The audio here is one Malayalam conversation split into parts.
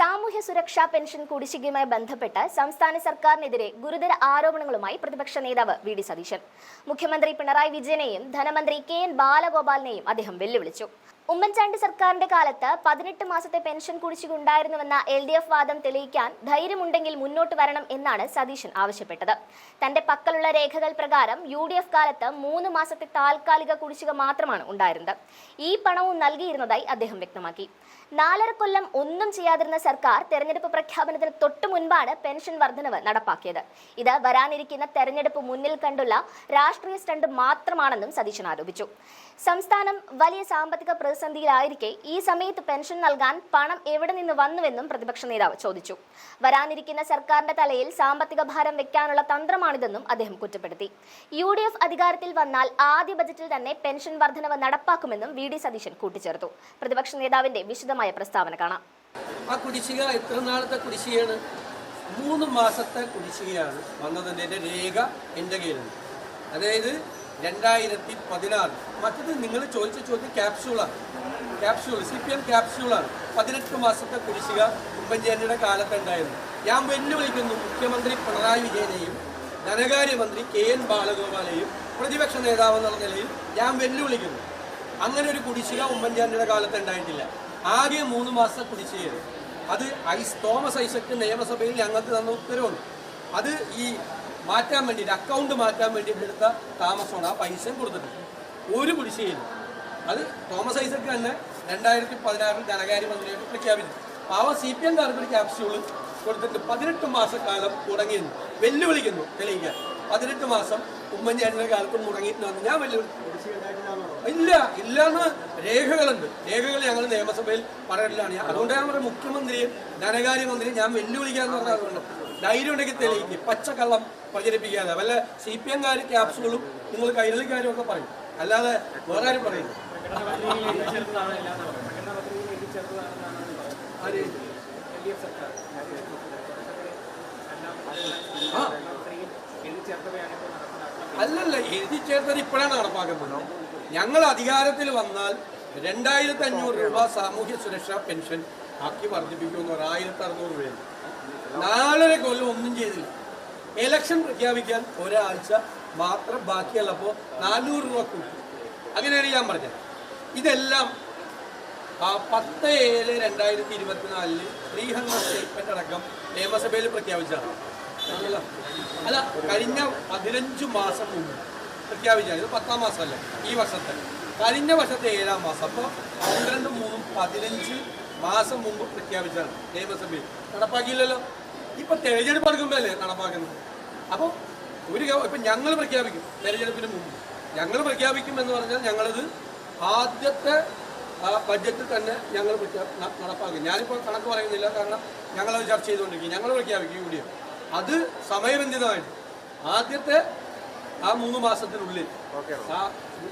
സാമൂഹ്യ സുരക്ഷാ പെൻഷൻ കുടിശ്ശികയുമായി ബന്ധപ്പെട്ട് സംസ്ഥാന സർക്കാരിനെതിരെ ഗുരുതര ആരോപണങ്ങളുമായി പ്രതിപക്ഷ നേതാവ് വി ഡി സതീശൻ. മുഖ്യമന്ത്രി പിണറായി വിജയനെയും ധനമന്ത്രി കെ എൻ ബാലഗോപാലിനെയും അദ്ദേഹം വെല്ലുവിളിച്ചു. ഉമ്മൻചാണ്ടി സർക്കാരിന്റെ കാലത്ത് പതിനെട്ട് മാസത്തെ പെൻഷൻ കുടിശ്ശിക ഉണ്ടായിരുന്നുവെന്ന എൽ ഡി എഫ് വാദം തെളിയിക്കാൻ ധൈര്യമുണ്ടെങ്കിൽ മുന്നോട്ട് വരണം എന്നാണ് സതീശൻ ആവശ്യപ്പെട്ടത്. തന്റെ പക്കലുള്ള രേഖകൾ പ്രകാരം യു ഡി എഫ് കാലത്ത് മൂന്ന് മാസത്തെ താൽക്കാലിക കുടിശ്ശിക മാത്രമാണ് ഉണ്ടായിരുന്നത്. ഈ പണവും നൽകിയിരുന്നതായി അദ്ദേഹം വ്യക്തമാക്കി. നാലര കൊല്ലം ഒന്നും ചെയ്യാതിരുന്ന സർക്കാർ തെരഞ്ഞെടുപ്പ് പ്രഖ്യാപനത്തിന് തൊട്ടു മുൻപാണ് പെൻഷൻ വർധനവ് നടപ്പാക്കിയത്. ഇത് വരാനിരിക്കുന്ന തെരഞ്ഞെടുപ്പ് മുന്നിൽ കണ്ടുള്ള രാഷ്ട്രീയ സ്റ്റണ്ട് മാത്രമാണെന്നും സതീശൻ ആരോപിച്ചു. സംസ്ഥാനം വലിയ സാമ്പത്തിക പ്രതിസന്ധിയിലായിരിക്കെ ഈ സമയത്ത് പെൻഷൻ നൽകാൻ പണം എവിടെ നിന്ന് വന്നുവെന്നും പ്രതിപക്ഷ നേതാവ് ചോദിച്ചു. വരാനിരിക്കുന്ന സർക്കാരിന്റെ തലയിൽ സാമ്പത്തിക ഭാരം വെക്കാനുള്ള തന്ത്രമാണിതെന്നും അദ്ദേഹം കുറ്റപ്പെടുത്തി. യു ഡി എഫ് അധികാരത്തിൽ വന്നാൽ ആദ്യ ബജറ്റിൽ തന്നെ പെൻഷൻ വർധനവ് നടപ്പാക്കുമെന്നും വി ഡി സതീശൻ കൂട്ടിച്ചേർത്തു. പ്രതിപക്ഷ നേതാവിന്റെ വിശദമായ പ്രസ്താവന കാണാം. ആ കുടിശ്ശിക എത്ര നാളത്തെ കുടിശ്ശികയാണ്? മൂന്ന് മാസത്തെ കുടിശ്ശികയാണ് വന്നതിന്റെ രേഖ എന്റെ കയ്യിലുണ്ട്. അതായത് രണ്ടായിരത്തി പതിനാറ് മറ്റത് നിങ്ങൾ ചോദിച്ച ചോദ്യം ക്യാപ്സ്യൂളാണ് ക്യാപ്സ്യൂൾ സി പി എം ക്യാപ്സ്യൂളാണ് പതിനെട്ട് മാസത്തെ കുടിശ്ശിക ഉമ്മൻചാണ്ടിയുടെ കാലത്തുണ്ടായിരുന്നു ഞാൻ വെല്ലുവിളിക്കുന്നു മുഖ്യമന്ത്രി പിണറായി വിജയനെയും ധനകാര്യമന്ത്രി കെ എൻ ബാലഗോപാലെയും പ്രതിപക്ഷ നേതാവ് എന്നുള്ള നിലയിൽ ഞാൻ വെല്ലുവിളിക്കുന്നു. അങ്ങനെ ഒരു കുടിശ്ശിക ഉമ്മൻചാണ്ടിയുടെ കാലത്ത് ഉണ്ടായിട്ടില്ല. ആകെ മൂന്ന് മാസത്തെ കുടിശ്ശികയാണ്. അത് ഐസ് തോമസ് ഐസക്ക് നിയമസഭയിൽ ഞങ്ങൾക്ക് തന്ന ഉത്തരവുണ്ട് അത് ഈ മാറ്റാൻ വേണ്ടിയിട്ട് അക്കൗണ്ട് മാറ്റാൻ വേണ്ടിയിട്ട് എടുത്ത താമസമാണ് ആ പൈസ കൊടുത്തിട്ടുണ്ട് ഒരു കുടിശ്ശികയില്ല. അത് തോമസ് ഐസക്ക് തന്നെ രണ്ടായിരത്തി പതിനാറിൽ ധനകാര്യമന്ത്രിയായിട്ട് പ്രഖ്യാപിച്ചു. പാവ സി പി എംകാർക്ക് ഒരു ക്യാപ്സ്യൂൾ കൊടുത്തിട്ട് പതിനെട്ട് മാസക്കാലം മുടങ്ങിയിരുന്നു. വെല്ലുവിളിക്കുന്നു തെളിയിക്കാൻ. പതിനെട്ട് മാസം ഉമ്മൻചാണ്ടിയുടെ കാലത്ത് മുടങ്ങിയിട്ടുണ്ടെന്ന് ഞാൻ വെല്ലുവിളി ഇല്ല ഇല്ലാന്ന് രേഖകളുണ്ട്. രേഖകൾ ഞങ്ങൾ നിയമസഭയിൽ പറയലാണ്. അതുകൊണ്ട് ഞാൻ പറയുന്നത് മുഖ്യമന്ത്രിയും ധനകാര്യമന്ത്രിയും ഞാൻ വെല്ലുവിളിക്കാന്ന് പറഞ്ഞാൽ അതുകൊണ്ട് ധൈര്യം ഉണ്ടെങ്കിൽ തെളിയിക്കും. പച്ചക്കള്ളം പ്രചരിപ്പിക്കാതെ വല്ല സി പി എംകാർ ക്യാപ്സുകളും നിങ്ങൾ കൈരളിക്കാരും ഒക്കെ പറയും. അല്ലാതെ വേറെ ആരും പറയില്ല. അല്ലല്ല എഴുതി ചേർത്തത് ഇപ്പോഴാണ് നടപ്പാക്കുന്നത്. ഞങ്ങൾ അധികാരത്തിൽ വന്നാൽ രണ്ടായിരത്തി അഞ്ഞൂറ് രൂപ സാമൂഹ്യ സുരക്ഷാ പെൻഷൻ ആക്കി വർദ്ധിപ്പിക്കുമെന്ന് ഒരായിരത്തി അറുന്നൂറ് രൂപയാണ് നാലര കൊല്ലം ഒന്നും ചെയ്തില്ല. ഇലക്ഷൻ പ്രഖ്യാപിക്കാൻ ഒരാഴ്ച മാത്രം ബാക്കിയുള്ളപ്പോൾ നാനൂറ് രൂപ കൂട്ടി. അങ്ങനെയാണ് ഞാൻ പറഞ്ഞത്. ഇതെല്ലാം പത്ത് ഏഴ് രണ്ടായിരത്തി ഇരുപത്തിനാലിൽ ഹൺഡ്രഡ് സ്റ്റേറ്റ്മെന്റ് അടക്കം നിയമസഭയിൽ പ്രഖ്യാപിച്ചതാണ്. അല്ല കഴിഞ്ഞ പതിനഞ്ചു മാസം മുമ്പ് പ്രഖ്യാപിച്ചാണ് ഇത് പത്താം മാസമല്ല? ഈ വർഷത്തെ. കഴിഞ്ഞ വർഷത്തെ ഏഴാം മാസം. അപ്പോൾ പന്ത്രണ്ട് മൂന്നും പതിനഞ്ച് മാസം മുമ്പ് പ്രഖ്യാപിച്ചാണ് നിയമസഭയിൽ. നടപ്പാക്കിയില്ലല്ലോ? ഇപ്പൊ തെരഞ്ഞെടുപ്പ് അടുക്കുമ്പോഴല്ലേ നടപ്പാക്കുന്നത്? അപ്പോൾ ഒരു ഇപ്പൊ ഞങ്ങൾ പ്രഖ്യാപിക്കും. തെരഞ്ഞെടുപ്പിന് മുമ്പ്. ഞങ്ങൾ പ്രഖ്യാപിക്കും എന്ന് പറഞ്ഞാൽ ഞങ്ങളത് ആദ്യത്തെ ബഡ്ജറ്റിൽ തന്നെ ഞങ്ങൾ നടപ്പാക്കും. ഞാനിപ്പോൾ കണക്ക് പറയുന്നില്ല. കാരണം ഞങ്ങളത് ചർച്ച ചെയ്തുകൊണ്ടിരിക്കും. ഞങ്ങൾ പ്രഖ്യാപിക്കും യു ഡി എഫ്. അത് സമയബന്ധിതമായിട്ട് ആദ്യത്തെ ആ മൂന്ന് മാസത്തിനുള്ളിൽ ആ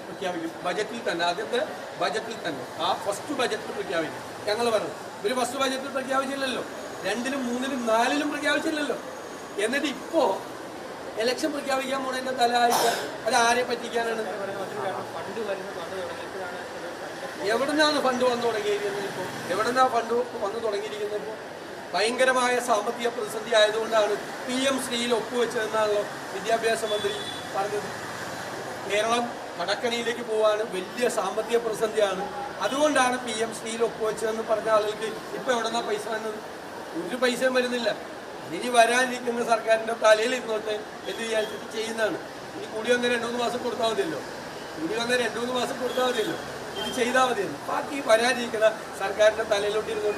പ്രഖ്യാപിക്കും. ബജറ്റിൽ തന്നെ ആദ്യത്തെ ബജറ്റിൽ തന്നെ. ആ ഫസ്റ്റ് ബജറ്റിൽ പ്രഖ്യാപിക്കും. ഞങ്ങൾ പറഞ്ഞു. ഇവർ ഫസ്റ്റ് ബജറ്റിൽ പ്രഖ്യാപിച്ചില്ലല്ലോ. രണ്ടിലും മൂന്നിലും നാലിലും പ്രഖ്യാപിച്ചില്ലല്ലോ. എന്നിട്ട് ഇപ്പോ ഇലക്ഷൻ പ്രഖ്യാപിക്കാൻ പോണതിന്റെ തല ആഴ്ച അത് ആരെ പറ്റിക്കാനാണ്? എവിടുന്നാണ് ഫണ്ട് വന്നു തുടങ്ങിയിരിക്കുന്നത് ഇപ്പോൾ എവിടുന്നാ ഫണ്ട് വന്നു തുടങ്ങിയിരിക്കുന്നത് ഇപ്പോൾ ഭയങ്കരമായ സാമ്പത്തിക പ്രതിസന്ധി ആയതുകൊണ്ടാണ് പി എം ശ്രീയിൽ ഒപ്പുവെച്ചതെന്നാണല്ലോ വിദ്യാഭ്യാസ മന്ത്രി പറഞ്ഞത്. കേരളം കടക്കണിയിലേക്ക് പോവാണ് വലിയ സാമ്പത്തിക പ്രതിസന്ധിയാണ്. അതുകൊണ്ടാണ് പി എം ശ്രീയിൽ ഒപ്പുവെച്ചതെന്ന് പറഞ്ഞ ആളുകൾക്ക് ഇപ്പം എവിടെന്നാ പൈസ വന്നത്? ഒരു പൈസയും വരുന്നില്ല. ഇനി വരാനിരിക്കുന്ന സർക്കാരിന്റെ തലയിൽ ഇരുന്നോട്ടെ എന്ന് വിചാരിച്ചിട്ട് ചെയ്യുന്നതാണ്. ഇനി കൂടി വന്ന രണ്ടു മൂന്ന് മാസം കൊടുത്താൽ മതിയല്ലോ. കൂടി വന്ന രണ്ടു മൂന്ന് മാസം കൊടുത്താൽ മതിയല്ലോ. ഇത് ചെയ്താൽ മതിയല്ലോ. ബാക്കി വരാനിരിക്കുന്ന സർക്കാരിന്റെ തലയിലോട്ട് ഇരുന്നുകൊണ്ട്